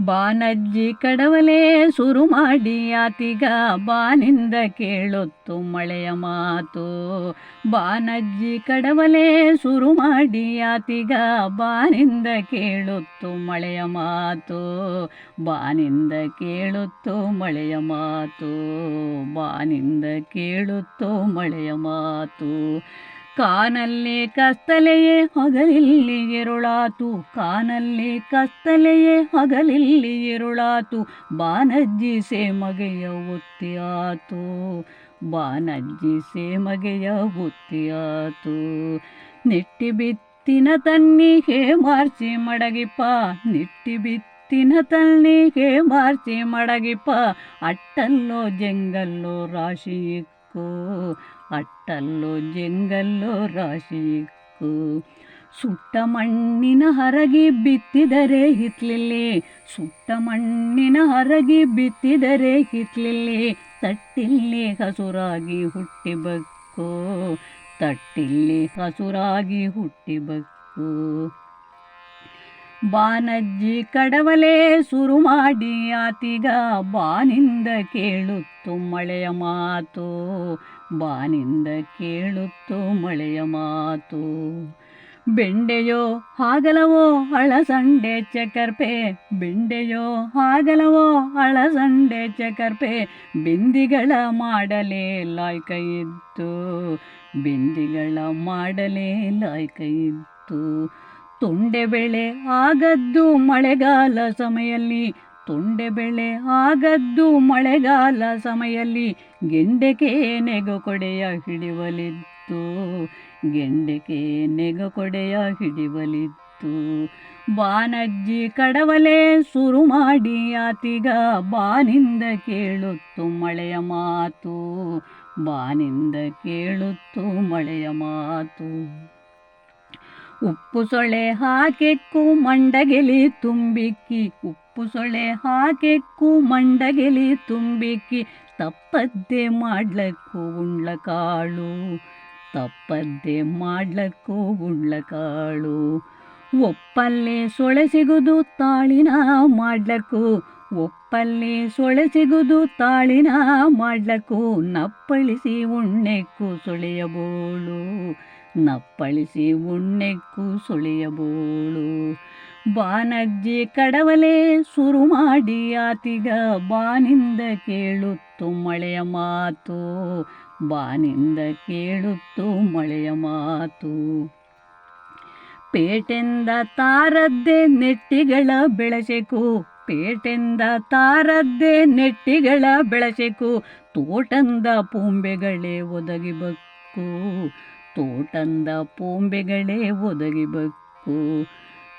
ಬಾನಜ್ಜಿ ಕಡವಲೆ ಸುರು ಮಾಡಿ ಆತಿಗ ಬಾನಿಂದ ಕೇಳುತ್ತು ಮಳೆಯ ಮಾತು. ಬಾನಜ್ಜಿ ಕಡವಲೆ ಸುರು ಮಾಡಿ ಆತಿಗ ಬಾನಿಂದ ಕೇಳುತ್ತು ಮಳೆಯ ಮಾತು. ಬಾನಿಂದ ಕೇಳುತ್ತು ಮಳೆಯ ಮಾತು. ಬಾನಿಂದ ಕೇಳುತ್ತು ಮಳೆಯ ಮಾತು. ಕಾನಲ್ಲಿ ಕಸ್ತಲೆಯೇ ಹಗಲಿಲ್ಲಿ ಇರುಳಾತು ಕಾನಲ್ಲಿ ಕಸ್ತಲೆಯೇ ಹಗಲಿಲ್ಲಿ ಇರುಳಾತು ಬಾನಜ್ಜಿ ಸೇಮಗೆಯ ಒತ್ತಿಯಾತು ಬಾನಜ್ಜಿ ಸೇಮಗೆಯ ಒತ್ತಿಯಾತು ನಿಟ್ಟಿ ಬಿತ್ತಿನ ತನ್ನಿ ಹೇ ಮಾರ್ಚಿ ಮಡಗಿಪ್ಪ ನಿಟ್ಟಿ ಬಿತ್ತಿನ ತನ್ನಿಗೆ ಮಾರ್ಚಿ ಮಡಗಿಪ್ಪ ಅಟ್ಟಲ್ಲೋ ಜಂಗಲ್ಲೋ ರಾಶಿ ಇಕ್ಕು ಅಟ್ಟಲ್ಲೋ ಜಂಗಲ್ಲೋ ರಾಶಿ ಸುಟ್ಟ ಮಣ್ಣಿನ ಹರಗಿ ಬಿತ್ತಿದರೆ ಹಿತ್ಲಿಲ್ಲಿ. ಸುಟ್ಟ ಮಣ್ಣಿನ ಹರಗಿ ಬಿತ್ತಿದರೆ ಹಿತ್ಲಿಲ್ಲಿ. ತಟ್ಟಿಲ್ಲಿ ಹಸುರಾಗಿ ಹುಟ್ಟಿಬಕ್ಕು ತಟ್ಟಿಲ್ಲಿ ಹಸುರಾಗಿ ಹುಟ್ಟಿಬಕ್ಕು ಬಾನಜ್ಜಿ ಕಡವಲೆ ಸುರು ಮಾಡಿ ಆತಿಗ ಬಾನಿಂದ ಕೇಳುತ್ತು ಮಳೆಯ ಮಾತು, ಬಾನಿಂದ ಕೇಳುತ್ತು ಮಳೆಯ ಮಾತು. ಬೆಂಡೆಯೋ ಹಾಗಲವೋ ಅಳಸಂಡೆ ಚಕರ್ಪೆ, ಬೆಂಡೆಯೋ ಹಾಗಲವೋ ಅಳಸಂಡೆ ಚಕರ್ಪೆ, ಬಿಂದಿಗಳ ಮಾಡಲೇ ಲಾಯ್ಕ ಇತ್ತು, ಬಿಂದಿಗಳ ಮಾಡಲೇ ಲಾಯ್ಕ ಇತ್ತು. ತೊಂಡೆ ಬೆಳೆ ಆಗದ್ದು ಮಳೆಗಾಲ ಸಮಯಲ್ಲಿ. ತುಂಡೆ ಬೆಳೆ ಆಗದ್ದು ಮಳೆಗಾಲ ಸಮಯಲ್ಲಿ. ಗೆಂಡೆಕೆ ನೆಗಕೊಡೆಯ ಹಿಡಿವಲಿತ್ತು. ಗೆಂಡೆಕೆ ನೆಗಕೊಡೆಯ ಹಿಡಿವಲಿತ್ತು. ಬಾನಜ್ಜಿ ಕಡವಲೆ ಸುರು ಮಾಡಿ ಆತಿಗ ಬಾನಿಂದ ಕೇಳುತ್ತು ಮಳೆಯ ಮಾತು. ಬಾನಿಂದ ಕೇಳುತ್ತು ಮಳೆಯ ಮಾತು. ಉಪ್ಪು ಸೊಳೆ ಹಾಕೆಕ್ಕು ಮಂಡಗೆಲಿ ತುಂಬಿಕ್ಕಿ. ಉಪ್ಪು ಸೊಳೆ ಹಾಕೆಕ್ಕು ಮಂಡಗೆಲಿ ತುಂಬಿಕ್ಕಿ. ತಪ್ಪದ್ದೆ ಮಾಡ್ಲಕ್ಕು ಉಂಡ್ಲ ಕಾಳು ತಪ್ಪದ್ದೆ ಮಾಡ್ಲಕ್ಕು ಉಂಡ್ಲ ಕಾಳು ಒಪ್ಪಲ್ಲಿ ಸೊಳೆ ಸಿಗುದು ತಾಳಿನ ಮಾಡ್ಲಕ್ಕು. ಒಪ್ಪಲ್ಲಿ ಸೊಳೆ ಸಿಗುದು ತಾಳಿನ ಮಾಡ್ಲಕ್ಕು. ನಪ್ಪಳಿಸಿ ಉಣ್ಣೆಕ್ಕು ಸೊಳೆಯಬೋಳು ನಪ್ಪಳಿಸಿ ಉಣ್ಣೆಕ್ಕು ಸುಳಿಯಬೋಳು. ಬಾನಜ್ಜಿ ಕಡವಲೆ ಸುರು ಮಾಡಿ ಆತಿಗ ಬಾನಿಂದ ಕೇಳುತ್ತು ಮಳೆಯ ಮಾತು. ಬಾನಿಂದ ಕೇಳುತ್ತು ಮಳೆಯ ಮಾತು. ಪೇಟೆಂದ ತಾರದ್ದೆ ನೆಟ್ಟಿಗಳ ಬೆಳಸೆಕು. ಪೇಟೆಂದ ತಾರದ್ದೆ ನೆಟ್ಟಿಗಳ ಬೆಳಸೆಕು. ತೋಟಂದ ಪೂಂಬೆಗಳೇ ಒದಗಿಬಕ್ಕು ತೋಟಂದ ಪೂಂಬೆಗಳೇ ಒದಗಿಬಕ್ಕು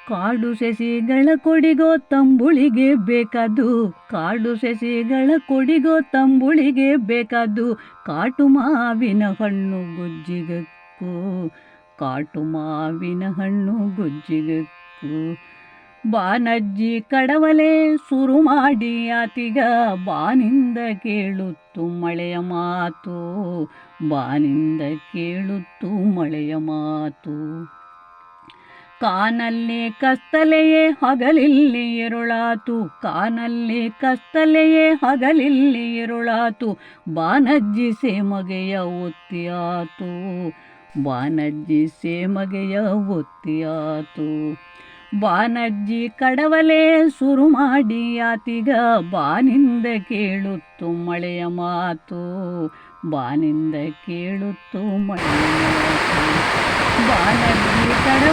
ಕಾಡು ಸಸಿಗಳ ಕೊಡಿಗೋ ತಂಬುಳಿಗೆ ಬೇಕಾದು ಕಾಡು ಸಸಿಗಳ ಕೊಡಿಗೋ ತಂಬುಳಿಗೆ ಬೇಕಾದ್ದು. ಕಾಟು ಮಾವಿನ ಹಣ್ಣು ಗುಜ್ಜಿಗಕ್ಕು. ಕಾಟು ಮಾವಿನ ಹಣ್ಣು ಗುಜ್ಜಿಗಕ್ಕು. ಬಾನಜ್ಜಿ ಕಡವಲೆ ಸುರು ಮಾಡಿ ಆತಿಗ ಬಾನಿಂದ ಕೇಳುತ್ತು ಮಳೆಯ ಮಾತು. ಬಾನಿಂದ ಕೇಳುತ್ತು ಮಳೆಯ ಮಾತು. ಕಾನಲ್ಲಿ ಕಸ್ತಲೆಯೇ ಹಗಲಿಲ್ಲಿ ಎರುಳಾತು ಕಾನಲ್ಲಿ ಕಸ್ತಲೆಯೇ ಹಗಲಿಲ್ಲಿ ಇರುಳಾತು ಬಾನಜ್ಜಿ ಸೇಮಗೆಯ ಒತ್ತಿಯಾತು. ಬಾನಜ್ಜಿ ಸೇಮಗೆಯ ಒತ್ತಿಯಾತು. ಬಾನಜ್ಜಿ ಕಡವಲೆ ಸುರು ಮಾಡಿ ಆತಿಗ ಬಾನಿಂದ ಕೇಳುತ್ತು ಮಳೆಯ ಮಾತು. ಬಾನಿಂದ ಕೇಳುತ್ತು ಮಳೆಯ ಮಾತು. ಬಾನಜ್ಜಿ ಆತಿಗ